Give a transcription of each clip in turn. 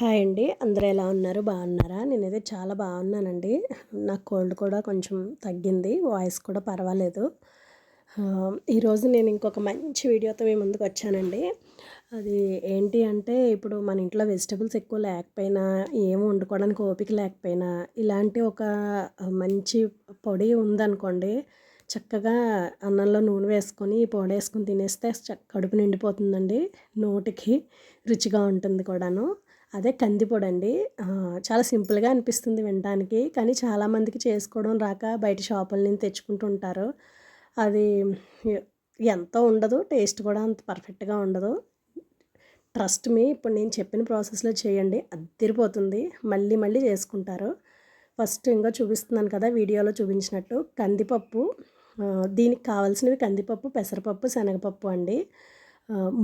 Hi అండి. అందరూ ఎలా ఉన్నారు? బాగున్నారా? నేనైతే చాలా బాగున్నానండి. నాకు కోల్డ్ కూడా కొంచెం తగ్గింది. వాయిస్ కూడా పర్వాలేదు. ఈరోజు నేను ఇంకొక మంచి వీడియోతో మీ ముందుకు వచ్చానండి. అది ఏంటి అంటే ఇప్పుడు మన ఇంట్లో వెజిటబుల్స్ ఎక్కువ లేకపోయినా ఏమి వండుకోవడానికి ఓపిక లేకపోయినా ఇలాంటి ఒక మంచి పొడి ఉందనుకోండి చక్కగా అన్నంలో నూనె వేసుకొని ఈ పొడి వేసుకొని తినేస్తే చక్క కడుపు నిండిపోతుందండి. నోటికి రుచిగా ఉంటుంది కూడాను. అదే కందిపొడి అండి చాలా సింపుల్గా అనిపిస్తుంది వినడానికి కానీ చాలామందికి చేసుకోవడం రాక బయట షాపుల నుంచి తెచ్చుకుంటూ ఉంటారు. అది ఎంతో ఉండదు టేస్ట్ కూడా అంత పర్ఫెక్ట్గా ఉండదు. ట్రస్ట్ మీ ఇప్పుడు నేను చెప్పిన ప్రాసెస్లో చేయండి అద్దరిపోతుంది. మళ్ళీ మళ్ళీ చేసుకుంటారు. ఫస్ట్ ఇంకా చూపిస్తున్నాను కదా వీడియోలో చూపించినట్టు. కందిపప్పు దీనికి కావాల్సినవి కందిపప్పు పెసరపప్పు శనగపప్పు అండి.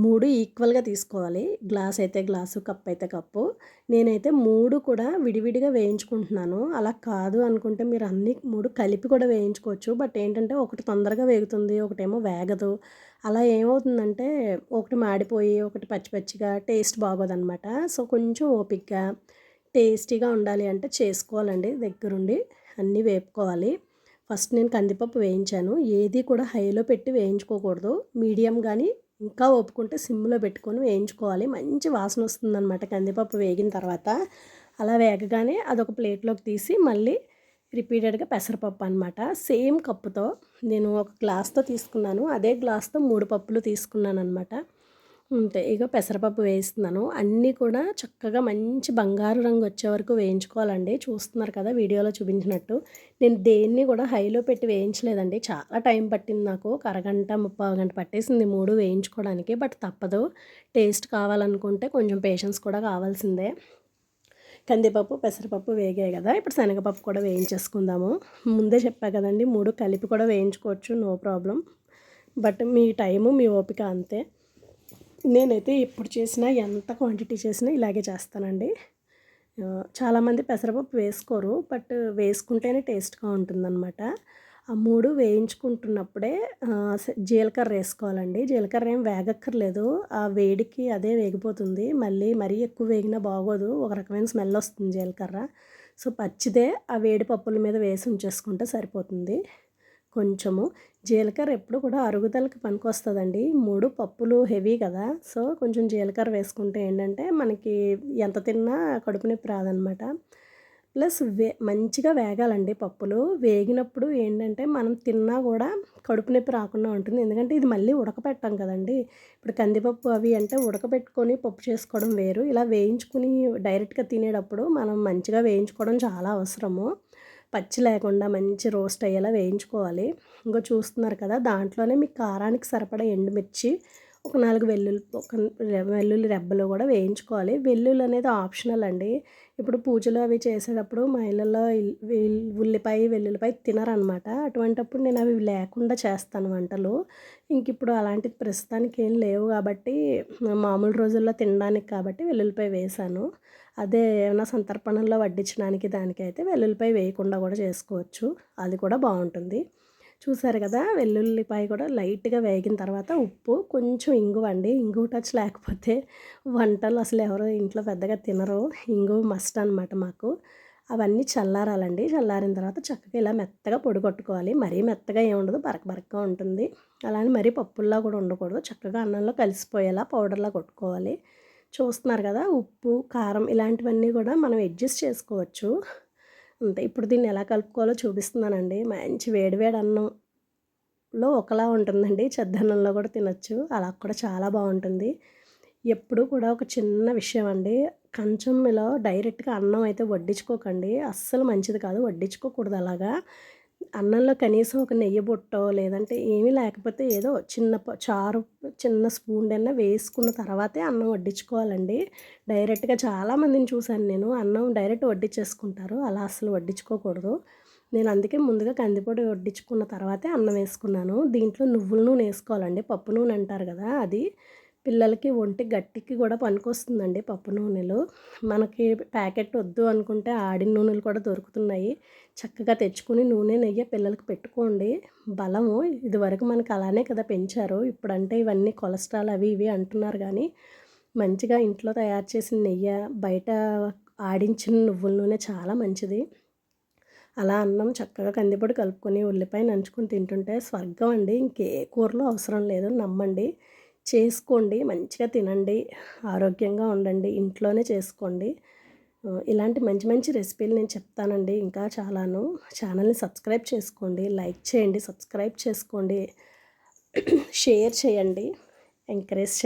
మూడు ఈక్వల్గా తీసుకోవాలి. గ్లాస్ అయితే గ్లాసు కప్ అయితే కప్పు. నేనైతే మూడు కూడా విడివిడిగా వేయించుకుంటున్నాను. అలా కాదు అనుకుంటే మీరు అన్ని మూడు కలిపి కూడా వేయించుకోవచ్చు. బట్ ఏంటంటే ఒకటి తొందరగా వేగుతుంది ఒకటేమో వేగదు. అలా ఏమవుతుందంటే ఒకటి మాడిపోయి ఒకటి పచ్చి పచ్చిగా టేస్ట్ బాగోదన్నమాట సో కొంచెం ఓపిక్గా టేస్టీగా ఉండాలి అంటే చేసుకోవాలండి దగ్గరుండి. అన్నీ వేపుకోవాలి. ఫస్ట్ నేను కందిపప్పు వేయించాను. ఏది కూడా హైలో పెట్టి వేయించుకోకూడదు. మీడియం కానీ ఇంకా ఒప్పుకుంటే సిమ్లో పెట్టుకొని వేయించుకోవాలి. మంచి వాసన వస్తుందన్నమాట. కందిపప్పు వేగిన తర్వాత అలా వేగగానే అదొక ప్లేట్లోకి తీసి మళ్ళీ రిపీటెడ్గా పెసరపప్పు అనమాట సేమ్ కప్పుతో నేను ఒక గ్లాస్తో తీసుకున్నాను. అదే గ్లాస్తో మూడు పప్పులు తీసుకున్నాను అనమాట అంతే ఇక పెసరపప్పు వేస్తున్నాను అన్నీ కూడా చక్కగా మంచి బంగారు రంగు వచ్చే వరకు వేయించుకోవాలండి. చూస్తున్నారు కదా వీడియోలో చూపించినట్టు. నేను దేన్ని కూడా హైలో పెట్టి వేయించలేదండి. చాలా టైం పట్టింది నాకు. ఒక అరగంట ముప్పై గంట పట్టేసింది మూడు వేయించుకోవడానికి. బట్ తప్పదు. టేస్ట్ కావాలనుకుంటే కొంచెం పేషెన్స్ కూడా కావాల్సిందే. కందిపప్పు పెసరపప్పు వేగాయి కదా. ఇప్పుడు శనగపప్పు కూడా వేయించేసుకుందాము. ముందే చెప్పా కదండి మూడు కలిపి కూడా వేయించుకోవచ్చు. No problem. బట్ మీ టైము మీ ఓపిక అంతే. నేనైతే ఎప్పుడు చేసినా ఎంత క్వాంటిటీ చేసినా ఇలాగే చేస్తానండి. చాలామంది పెసరపప్పు వేసుకోరు బట్ వేసుకుంటేనే టేస్ట్గా ఉంటుందన్నమాట. ఆ మూడు వేయించుకుంటున్నప్పుడే జీలకర్ర వేసుకోవాలండి. జీలకర్ర ఏం వేగక్కర్లేదు. ఆ వేడికి అదే వేగిపోతుంది. మళ్ళీ మరీ ఎక్కువ వేగినా బాగోదు. ఒక రకమైన స్మెల్ వస్తుంది జీలకర్ర. సో పచ్చిదే ఆ వేడి పప్పుల మీద వేసి ఉంచేసుకుంటే సరిపోతుంది. కొంచెము. జీలకర్ర ఎప్పుడు కూడా అరుగుదలకి పనికొస్తుందండి. మూడు పప్పులు హెవీ కదా. సో కొంచెం జీలకర్ర వేసుకుంటే ఏంటంటే మనకి ఎంత తిన్నా కడుపు నొప్పి రాదనమాట. ప్లస్ వే మంచిగా వేగాలండి పప్పులు. వేగినప్పుడు ఏంటంటే మనం తిన్నా కూడా కడుపు నొప్పి రాకుండా ఉంటుంది. ఎందుకంటే ఇది మళ్ళీ ఉడకపెట్టాం కదండి. ఇప్పుడు కందిపప్పు అవి అంటే ఉడకబెట్టుకొని పప్పు చేసుకోవడం వేరు. ఇలా వేయించుకుని డైరెక్ట్గా తినేటప్పుడు మనం మంచిగా వేయించుకోవడం చాలా అవసరము. పచ్చి లేకుండా మంచి రోస్ట్ అయ్యేలా వేయించుకోవాలి. ఇంకో చూస్తున్నారు కదా దాంట్లోనే మీకు కారానికి సరిపడా ఎండుమిర్చి ఒక నాలుగు వెల్లుల్లి ఒక వెల్లుల్లి రెబ్బలు కూడా వేయించుకోవాలి. వెల్లుల్లి అనేది ఆప్షనల్ అండి. ఇప్పుడు పూజలు అవి చేసేటప్పుడు మహిళల్లో ఉల్లిపాయ వెల్లుల్లిపాయ తినరనమాట. అటువంటప్పుడు నేను అవి లేకుండా చేస్తాను వంటలు. ఇంక ఇప్పుడు అలాంటి ప్రస్తుతానికి ఏం లేవు కాబట్టి మామూలు రోజుల్లో తినడానికి కాబట్టి వెల్లుల్లిపాయ వేశాను. అదే ఏమైనా సంతర్పణంలో వడ్డించడానికి దానికైతే వెల్లుల్లిపాయ వేయకుండా కూడా చేసుకోవచ్చు. అది కూడా బాగుంటుంది. చూసారు కదా వెల్లుల్లిపాయ కూడా లైట్గా వేగిన తర్వాత ఉప్పు కొంచెం ఇంగువ అండి. ఇంగువ టచ్ లేకపోతే వంటలు అసలు ఎవరు ఇంట్లో పెద్దగా తినరు. ఇంగువ మస్ట్ అనమాట మాకు. అవన్నీ చల్లారాలండి. చల్లారిన తర్వాత చక్కగా ఇలా మెత్తగా పొడి కొట్టుకోవాలి. మరీ మెత్తగా ఏముండదు బరక బరకగా ఉంటుంది. అలానే మరీ పప్పుల్లో కూడా ఉండకూడదు. చక్కగా అన్నంలో కలిసిపోయేలా పౌడర్లా కొట్టుకోవాలి. చూస్తున్నారు కదా ఉప్పు కారం ఇలాంటివన్నీ కూడా మనం అడ్జస్ట్ చేసుకోవచ్చు. అంతే ఇప్పుడు దీన్ని ఎలా కలుపుకోవాలో చూపిస్తున్నానండి. మంచి వేడివేడి అన్నంలో ఒకలా ఉంటుందండి. చద్దన్నంలో కూడా తినొచ్చు. అలా కూడా చాలా బాగుంటుంది. ఎప్పుడు కూడా ఒక చిన్న విషయం అండి కంచంలో డైరెక్ట్గా అన్నం అయితే వడ్డించుకోకండి. అస్సలు మంచిది కాదు. వడ్డించుకోకూడదు అలాగా. అన్నంలో కనీసం ఒక నెయ్యి బొట్టో లేదంటే ఏమీ లేకపోతే ఏదో చిన్న చారు చిన్న స్పూన్ అయినా వేసుకున్న తర్వాతే అన్నం వడ్డించుకోవాలండి. డైరెక్ట్గా చాలామందిని చూశాను నేను అన్నం డైరెక్ట్ వడ్డించేసుకుంటారు. అలా అసలు వడ్డించుకోకూడదు. నేను అందుకే ముందుగా కందిపొడి వడ్డించుకున్న తర్వాతే అన్నం వేసుకున్నాను. దీంట్లో నువ్వుల నూనె వేసుకోవాలండి. పప్పు నూనె అంటారు కదా అది. పిల్లలకి ఒంటి గట్టికి కూడా పనికొస్తుందండి పప్పు నూనెలు. మనకి ప్యాకెట్ వద్దు అనుకుంటే ఆడిన నూనెలు కూడా దొరుకుతున్నాయి. చక్కగా తెచ్చుకుని నూనె నెయ్యి పిల్లలకి పెట్టుకోండి. బలము ఇదివరకు మనకు అలానే కదా పెంచారు. ఇప్పుడంటే ఇవన్నీ కొలెస్ట్రాల్ అవి ఇవి అంటున్నారు కానీ మంచిగా ఇంట్లో తయారు చేసిన నెయ్యి బయట ఆడించిన నువ్వుల నూనె చాలా మంచిది. అలా అన్నం చక్కగా కందిపొడి కలుపుకొని ఉల్లిపాయ నంచుకొని తింటుంటే స్వర్గం అండి. ఇంకే కూరలు అవసరం లేదు. నమ్మండి. చేసుకోండి. మంచిగా తినండి. ఆరోగ్యంగా ఉండండి. ఇంట్లోనే చేసుకోండి. ఇలాంటి మంచి మంచి రెసిపీలు నేను చెప్తానండి ఇంకా చాలాను. ఛానల్ని సబ్స్క్రైబ్ చేసుకోండి. లైక్ చేయండి. సబ్స్క్రైబ్ చేసుకోండి. షేర్ చేయండి. ఎంకరేజ్ చేయండి.